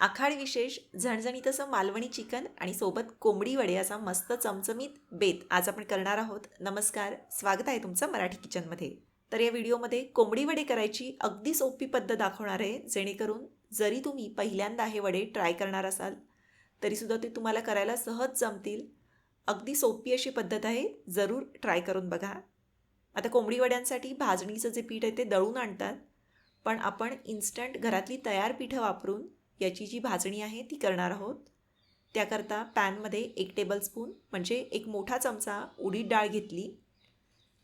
आखाड विशेष झणझणीत असं मालवणी चिकन आणि सोबत कोंबडी वडे असा मस्त चमचमीत बेत आज आपण करणार आहोत. नमस्कार स्वागत आहे तुमचं मराठी किचनमध्ये. तर या व्हिडिओमध्ये कोंबडी वडे करायची अगदी सोपी पद्धत दाखवणार आहे. जेणेकरून जरी तुम्ही पहिल्यांदा हे वडे ट्राय करणार असाल तरीसुद्धा ते तुम्हाला करायला सहज जमतील. अगदी सोपी अशी पद्धत आहे. जरूर ट्राय करून बघा. आता कोंबडी वड्यांसाठी भाजणीचं जे पीठ आहे ते दळून आणतात. पण आपण इन्स्टंट घरातली तयार पीठं वापरून याची जी भाजणी आहे ती करणार आहोत. त्याकरता पॅनमध्ये एक टेबलस्पून म्हणजे एक मोठा चमचा उडीद डाळ घेतली.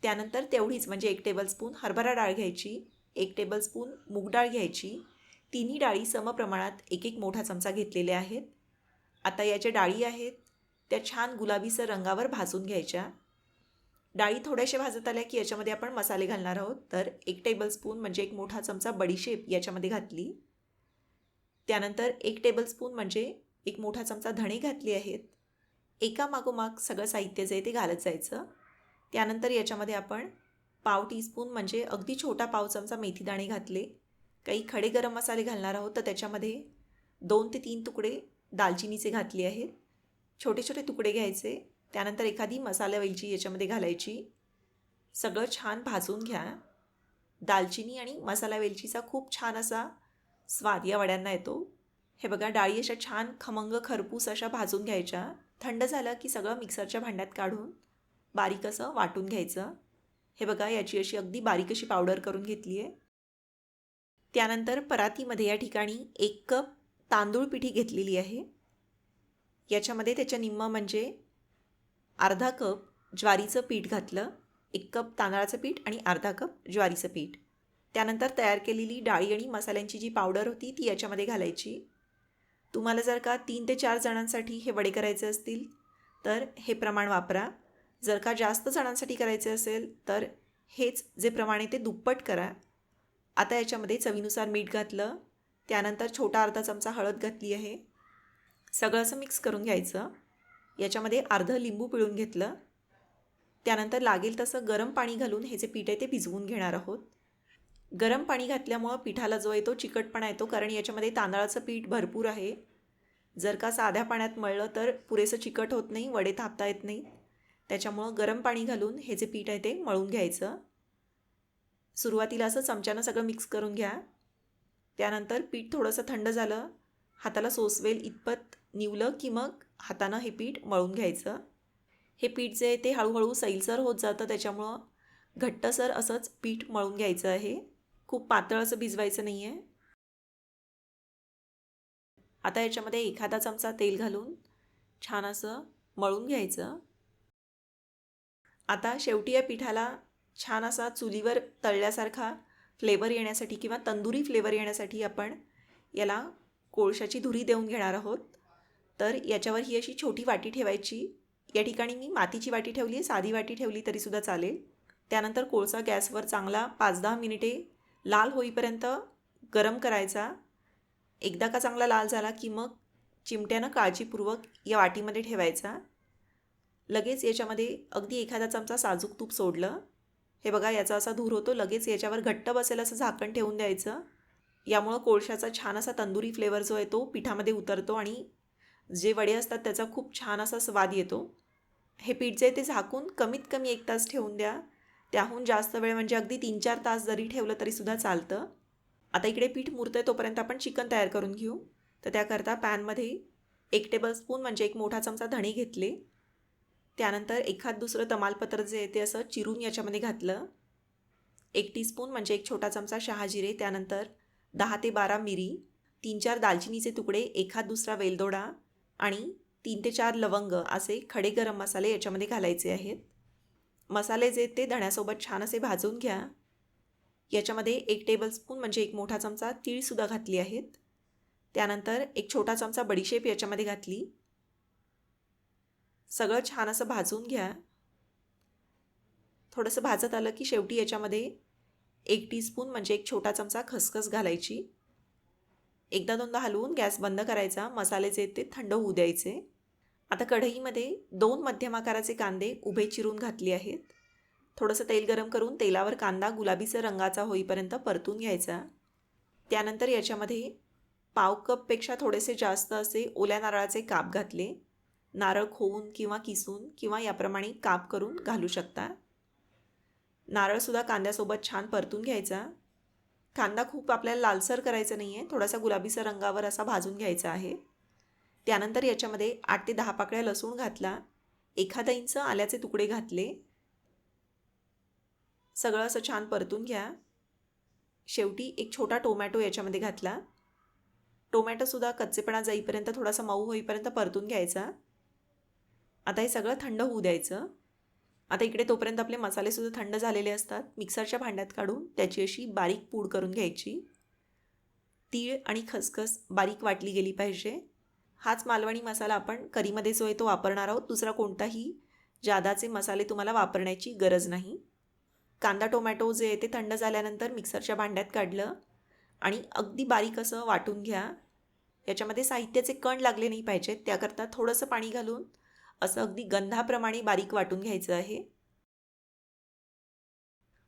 त्यानंतर तेवढीच म्हणजे एक टेबलस्पून हरभरा डाळ घ्यायची एक टेबलस्पून मूग डाळ घ्यायची. तिन्ही डाळी समप्रमाणात एक एक मोठा चमचा घेतलेले आहेत. आता या ज्या डाळी आहेत त्या छान गुलाबीसर रंगावर भाजून घ्यायच्या. डाळी थोड्याशा भाजत आल्या की याच्यामध्ये आपण मसाले घालणार आहोत. तर एक टेबलस्पून म्हणजे एक मोठा चमचा बडीशेप याच्यामध्ये घातली. त्यानंतर एक टेबलस्पून म्हणजे एक मोठा चमचा धणे घातली आहेत. एका मागोमाग सगळं साहित्य जे आहे ते घालत जायचं. त्यानंतर याच्यामध्ये आपण पाव टीस्पून म्हणजे अगदी छोटा पाव चमचा मेथीदाणे घातले. काही खडे गरम मसाले घालणार आहोत तर त्याच्यामध्ये दोन ते तीन तुकडे दालचिनीचे घातले आहेत. छोटे छोटे तुकडे घ्यायचे. त्यानंतर एखादी मसाला वेलची याच्यामध्ये घालायची. सगळं छान भाजून घ्या. दालचिनी आणि मसाला वेलचीचा खूप छान असा स्वाद या वड्यांना येतो. हे बघा डाळी अशा छान खमंग खरपूस अशा भाजून घ्यायच्या. थंड झालं की सगळं मिक्सरच्या भांड्यात काढून बारीक असं वाटून घ्यायचं. हे बघा याची अशी अगदी बारीक अशी पावडर करून घेतली आहे त्यानंतर परातीमध्ये या ठिकाणी एक कप तांदूळ पिठी घेतलेली आहे. याच्यामध्ये त्याच्या निम्म म्हणजे अर्धा कप ज्वारीचं पीठ घातलं एक कप तांदळाचं पीठ आणि अर्धा कप ज्वारीचं पीठ. त्यानंतर तयार केलेली डाळी आणि मसाल्यांची जी पावडर होती ती याच्यामध्ये घालायची. तुम्हाला जर का तीन ते चार जणांसाठी हे वडे करायचे असतील तर हे प्रमाण वापरा. जर का जास्त जणांसाठी करायचे असेल तर हेच जे प्रमाण आहे ते दुप्पट करा. आता याच्यामध्ये चवीनुसार मीठ घातलं. त्यानंतर छोटा अर्धा चमचा हळद घातली आहे. सगळं असं मिक्स करून घ्यायचं. याच्यामध्ये अर्धं लिंबू पिळून घेतलं. त्यानंतर लागेल तसं गरम पाणी घालून हे जे पीठ आहे ते भिजवून घेणार आहोत. गरम पाणी घातल्यामुळं पिठाला जो आहे तो चिकटपणा येतो कारण याच्यामध्ये तांदळाचं पीठ भरपूर आहे. जर का साध्या पाण्यात मळलं तर पुरेसं चिकट होत नाही वडे थापता येत नाही. त्याच्यामुळं गरम पाणी घालून हे जे पीठ आहे ते मळून घ्यायचं. सुरुवातीला असं चमच्यानं सगळं मिक्स करून घ्या. त्यानंतर पीठ थोडंसं थंड झालं हाताला सोसवेल इतपत निवलं की मग हातानं हे पीठ मळून घ्यायचं. हे पीठ जे आहे ते हळूहळू सैलसर होत जातं त्याच्यामुळं घट्टसर असंच पीठ मळून घ्यायचं आहे. खूप पातळ असं भिजवायचं नाही आहे आता याच्यामध्ये एखादा चमचा तेल घालून छान असं मळून घ्यायचं. आता शेवटी या पिठाला छान असा चुलीवर तळल्यासारखा फ्लेवर येण्यासाठी किंवा तंदुरी फ्लेवर येण्यासाठी आपण याला कोळशाची धुरी देऊन घेणार आहोत. तर याच्यावर ही अशी छोटी वाटी ठेवायची. या ठिकाणी मी मातीची वाटी ठेवली आहे साधी वाटी ठेवली तरीसुद्धा चालेल. त्यानंतर कोळसा गॅसवर चांगला पाच दहा मिनिटे लाल होईपर्यंत गरम करायचा. एकदा का चांगला लाल झाला की मग चिमट्यानं काळजीपूर्वक या वाटीमध्ये ठेवायचा. लगेच याच्यामध्ये अगदी एखादा चमचा साजूक तूप सोडलं. हे बघा याचा असा धूर होतो लगेच याच्यावर घट्ट बसेल असं झाकण ठेवून द्यायचं. यामुळं कोळशाचा छान असा तंदुरी फ्लेवर जो आहे तो पिठामध्ये उतरतो आणि जे वडे असतात त्याचा खूप छान असा स्वाद येतो. हे पीठ जे ते झाकून कमीत कमी एक तास ठेवून द्या. त्याहून जास्त वेळ म्हणजे अगदी तीन चार तास जरी ठेवलं तरीसुद्धा चालतं. आता इकडे पीठ मुरतं आहे तोपर्यंत आपण चिकन तयार करून घेऊ. तर त्याकरता पॅनमध्ये एक टेबलस्पून म्हणजे एक मोठा चमचा धणे घेतले. त्यानंतर एखाद दुसरं तमालपत्र जे आहे ते असं चिरून याच्यामध्ये घातलं. एक टीस्पून म्हणजे एक छोटा चमचा शहाजिरे त्यानंतर दहा ते बारा मिरी तीन चार दालचिनीचे तुकडे एखाद दुसरा वेलदोडा आणि तीन ते चार लवंग असे खडे गरम मसाले याच्यामध्ये घालायचे आहेत. मसाले जे ते धण्यासोबत छान असे भाजून घ्या. याच्यामध्ये एक टेबलस्पून म्हणजे एक मोठा चमचा तीळसुद्धा घातली आहेत. त्यानंतर एक छोटा चमचा बडीशेप याच्यामध्ये घातली. सगळं छान असं भाजून घ्या. थोडंसं भाजत आलं की शेवटी याच्यामध्ये एक टीस्पून म्हणजे एक छोटा चमचा खसखस घालायची. एकदा दोनदा हलवून गॅस बंद करायचा. मसाले जे ते थंड होऊ द्यायचे. आता कढईमध्ये दोन मध्यम आकाराचे कांदे उभे चिरून घातले आहेत. थोडंसं तेल गरम करून तेलावर कांदा गुलाबीचा रंगाचा होईपर्यंत परतून घ्यायचा. त्यानंतर याच्यामध्ये पाव कपपेक्षा थोडेसे जास्त असे ओल्या नारळाचे काप घातले. नारळ खोवून किंवा किसून किंवा याप्रमाणे काप करून घालू शकता. नारळसुद्धा कांद्यासोबत छान परतून घ्यायचा. कांदा खूप आपल्याला लालसर करायचा नाही आहे थोडासा गुलाबीचा रंगावर असा भाजून घ्यायचा आहे. त्यानंतर याच्यामध्ये आठ ते दहा पाकळ्या लसूण घातला. एखादा इंच आल्याचे तुकडे घातले. सगळं असं छान परतून घ्या. शेवटी एक छोटा टोमॅटो याच्यामध्ये घातला. टोमॅटोसुद्धा कच्चेपणा जाईपर्यंत थोडासा मऊ होईपर्यंत परतून घ्यायचा. आता हे सगळं थंड होऊ द्यायचं. आता इकडे तोपर्यंत आपले मसालेसुद्धा थंड झालेले असतात. मिक्सरच्या भांड्यात काढून त्याची अशी बारीक पूड करून घ्यायची. तीळ आणि खसखस बारीक वाटली गेली पाहिजे. हाच मालवणी मसाला आपण करीमध्ये जो आहे तो वापरणार आहोत. दुसरा कोणताही जादाचे मसाले तुम्हाला वापरण्याची गरज नाही. कांदा टोमॅटो जे आहे ते थंड झाल्यानंतर मिक्सरच्या भांड्यात काढलं आणि अगदी बारीक असं वाटून घ्या. याच्यामध्ये साहित्याचे कण लागले नाही पाहिजेत. त्याकरता थोडंसं पाणी घालून असं अगदी गंधाप्रमाणे बारीक वाटून घ्यायचं आहे.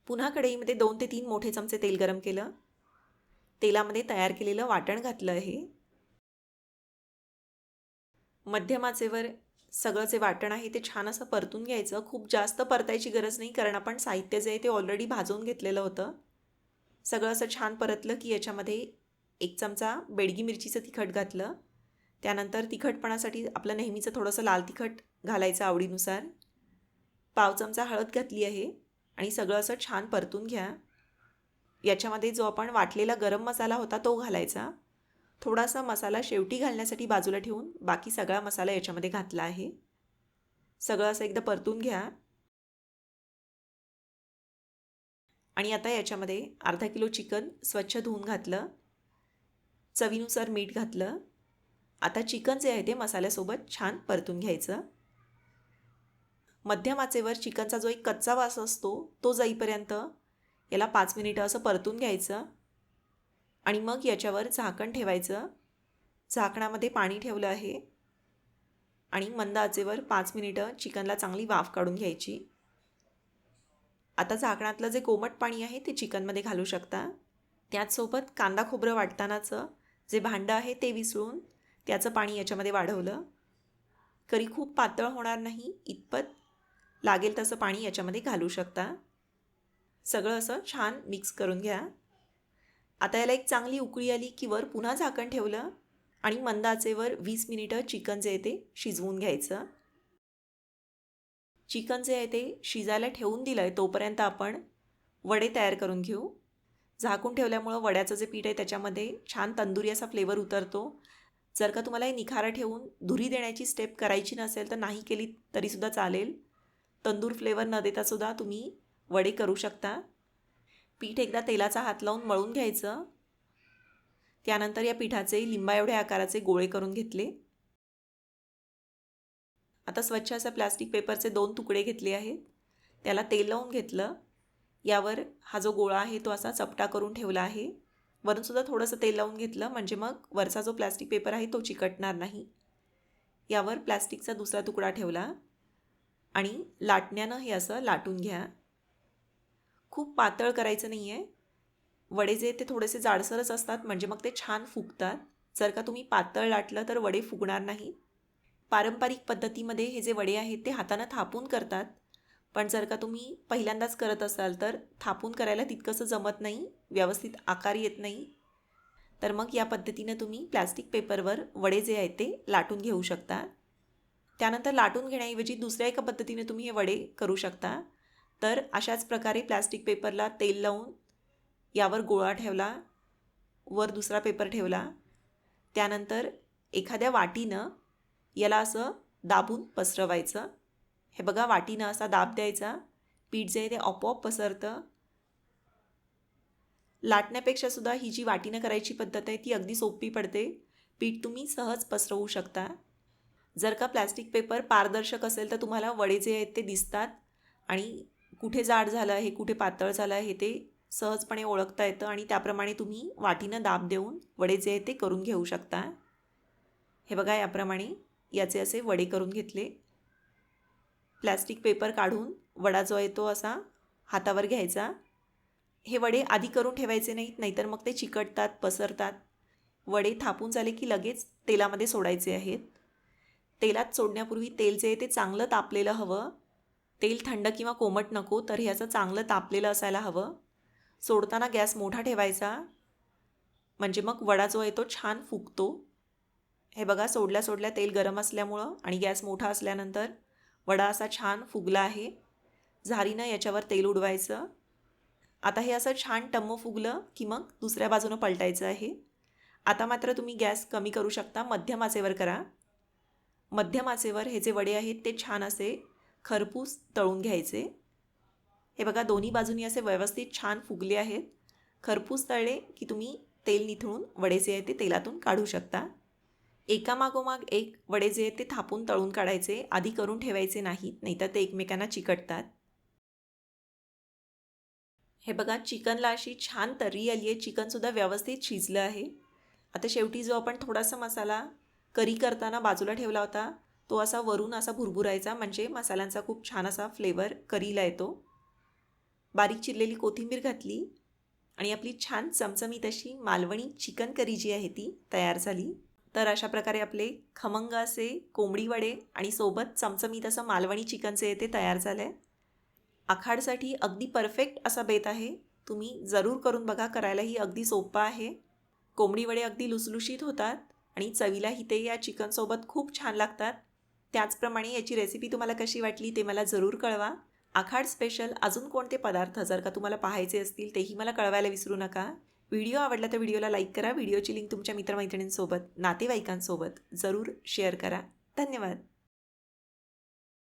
पुन्हा कढईमध्ये दोन ते तीन मोठे चमचे तेल गरम केलं. तेलामध्ये तयार केलेलं वाटण घातलं आहे. मध्यमाचेवर सगळं जे वाटण आहे ते छान असं परतून घ्यायचं. खूप जास्त परतायची गरज नाही कारण आपण साहित्य जे आहे ते ऑलरेडी भाजून घेतलेलं होतं. सगळं असं छान परतलं की याच्यामध्ये एक चमचा बेडगी मिरचीचं तिखट घातलं. त्यानंतर तिखटपणासाठी आपलं नेहमीचं थोडंसं लाल तिखट घालायचं आवडीनुसार. पाव चमचा हळद घातली आहे आणि सगळं असं छान परतून घ्या. याच्यामध्ये जो आपण वाटलेला गरम मसाला होता तो घालायचा. थोडासा मसाला शेवटी घालण्यासाठी बाजूला ठेवून बाकी सगळा मसाला याच्यामध्ये घातला आहे. सगळं असं एकदा परतून घ्या. आणि आता याच्यामध्ये अर्धा किलो चिकन स्वच्छ धुवून घातलं. चवीनुसार मीठ घातलं. आता चिकन जे आहे ते मसाल्यासोबत छान परतून घ्यायचं. मध्यम आचेवर चिकनचा जो एक कच्चा वास असतो तो जाईपर्यंत याला पाच मिनिटं असं परतून घ्यायचं. आणि मग याच्यावर झाकण ठेवायचं. झाकणामध्ये पाणी ठेवलं आहे. आणि मंद आचेवर पाच मिनिटं चिकनला चांगली वाफ काढून घ्यायची. आता झाकणातलं जे कोमट पाणी आहे ते चिकनमध्ये घालू शकता. त्याचसोबत कांदा खोबरं वाटतानाचं जे भांडं आहे ते विसळून त्याचं पाणी याच्यामध्ये वाढवलं. करी खूप पातळ होणार नाही इतपत लागेल तसं पाणी याच्यामध्ये घालू शकता. सगळं असं छान मिक्स करून घ्या. आता याला एक चांगली उकळी आली की वर पुन्हा झाकण ठेवलं आणि मंद आचेवर वीस मिनिटं चिकन जे आहे ते शिजवून घ्यायचं. चिकन जे आहे ते शिजायला ठेवून दिलं आहे तोपर्यंत आपण वडे तयार करून घेऊ. झाकून ठेवल्यामुळं वड्याचं जे पीठ आहे त्याच्यामध्ये छान तंदुरी असा फ्लेवर उतरतो. जर का तुम्हाला हे निखारा ठेवून धुरी देण्याची स्टेप करायची नसेल तर नाही केली तरीसुद्धा चालेल. तंदूर फ्लेवर न देतासुद्धा तुम्ही वडे करू शकता. पीठ एकदा तेलाचा हात लावून मळून घ्यायचं. त्यानंतर या पिठाचे लिंबा एवढ्या आकाराचे गोळे करून घेतले. आता स्वच्छ असं प्लास्टिक पेपरचे दोन तुकडे घेतले आहेत. त्याला तेल लावून घेतलं. यावर हा जो गोळा आहे तो असा चपटा करून ठेवला आहे. वरूनसुद्धा थोडंसं तेल लावून घेतलं. म्हणजे मग वरचा जो प्लास्टिक पेपर आहे तो चिकटणार नाही. यावर प्लास्टिकचा दुसरा तुकडा ठेवला. आणि लाटण्यानं हे असं लाटून घ्या. खूप पातळ करायचं नाही आहे वडे जे ते थोडेसे जाडसरच असतात म्हणजे मग ते छान फुगतात. जर का तुम्ही पातळ लाटलं तर वडे फुगणार नाही. पारंपरिक पद्धतीमध्ये हे जे वडे आहेत ते हातानं थापून करतात. पण जर का तुम्ही पहिल्यांदाच करत असाल तर थापून करायला तितकंसं जमत नाही व्यवस्थित आकार येत नाही. तर मग या पद्धतीनं तुम्ही प्लॅस्टिक पेपरवर वडे जे आहेत ते लाटून घेऊ शकता. त्यानंतर लाटून घेण्याऐवजी दुसऱ्या एका पद्धतीने तुम्ही हे वडे करू शकता. तर अशाच प्रकारे प्लॅस्टिक पेपरला तेल लावून यावर गोळा ठेवला वर दुसरा पेपर ठेवला. त्यानंतर एखाद्या वाटीनं याला असं दाबून पसरवायचं. हे बघा वाटीनं असा दाब द्यायचा. पीठ जे आहे ते आपोआप पसरतं. लाटण्यापेक्षा सुद्धा ही जी वाटीनं करायची पद्धत आहे ती अगदी सोपी पडते. पीठ तुम्ही सहज पसरवू शकता. जर का प्लॅस्टिक पेपर पारदर्शक असेल तर तुम्हाला वडे जे आहेत ते दिसतात आणि कुठे जाड झालं आहे कुठे पातळ झालं आहे ते सहजपणे ओळखता येतं आणि त्याप्रमाणे तुम्ही वाटीनं दाब देऊन वडे जे आहे ते करून घेऊ शकता. हे बघा याप्रमाणे याचे असे वडे करून घेतले. प्लॅस्टिक पेपर काढून वडा जो आहे तो असा हातावर घ्यायचा. हे वडे आधी करून ठेवायचे नाहीत नाहीतर मग ते चिकटतात पसरतात. वडे थापून झाले की लगेच तेलामध्ये सोडायचे आहेत. तेलात सोडण्यापूर्वी तेल जे आहे ते चांगलं तापलेलं हवं. तेल थंड किंवा कोमट नको तर ह्याचं चांगलं तापलेलं असायला हवं. सोडताना गॅस मोठा ठेवायचा. म्हणजे मग वडा जो आहे तो छान फुगतो. हे बघा सोडल्या सोडल्या तेल गरम असल्यामुळं आणि गॅस मोठा असल्यानंतर वडा असा छान फुगला आहे. झारीनं याच्यावर तेल उडवायचं. आता हे असं छान टम्म फुगलं की मग दुसऱ्या बाजूनं पलटायचं आहे. आता मात्र तुम्ही गॅस कमी करू शकता. मध्यम आचेवर करा. मध्यम आचेवर हे जे वडे आहेत ते छान असे खरपूस तळून घ्यायचे. हे बघा दोन्ही बाजूनी असे व्यवस्थित छान फुगले आहेत. खरपूस तळले की तुम्ही तेल निथळून वडे जे आहेत ते तेलातून काढू शकता. एकामागोमाग एक वडे जे आहेत ते थापून तळून काढायचे आधी करून ठेवायचे नाहीत नाहीतर ते एकमेकांना चिकटतात. हे बघा चिकनला अशी छान तर्री आली आहे. चिकनसुद्धा व्यवस्थित शिजलं आहे. आता शेवटी जो आपण थोडासा मसाला करी करताना बाजूला ठेवला होता तो असा वरून असा भुरभुरायचा म्हणजे मसाल्यांचा खूप छान असा फ्लेवर करीला येतो. बारीक चिरलेली कोथिंबीर घातली आणि आपली छान चमचमीत अशी मालवणी चिकन करी जी आहे ती तयार झाली. तर अशा प्रकारे आपले खमंग असे कोंबडी वडे आणि सोबत चमचमीत असं मालवणी चिकनचे येते तयार झालं. आहे आखाडसाठी अगदी परफेक्ट असा बेत आहे. तुम्ही जरूर करून बघा करायलाही अगदी सोपं आहे. कोंबडी वडे अगदी लुसलुशीत होतात आणि चवीलाही ते या चिकनसोबत खूप छान लागतात. त्याचप्रमाणे याची रेसिपी तुम्हाला कशी वाटली ते मला जरूर कळवा. आखाड स्पेशल अजून कोणते पदार्थ जर का तुम्हाला पाहायचे असतील तेही मला कळवायला विसरू नका. व्हिडिओ आवडला तर व्हिडिओला लाईक करा. व्हिडिओची लिंक तुमच्या मित्रमैत्रिणींसोबत नातेवाईकांसोबत जरूर शेअर करा. धन्यवाद.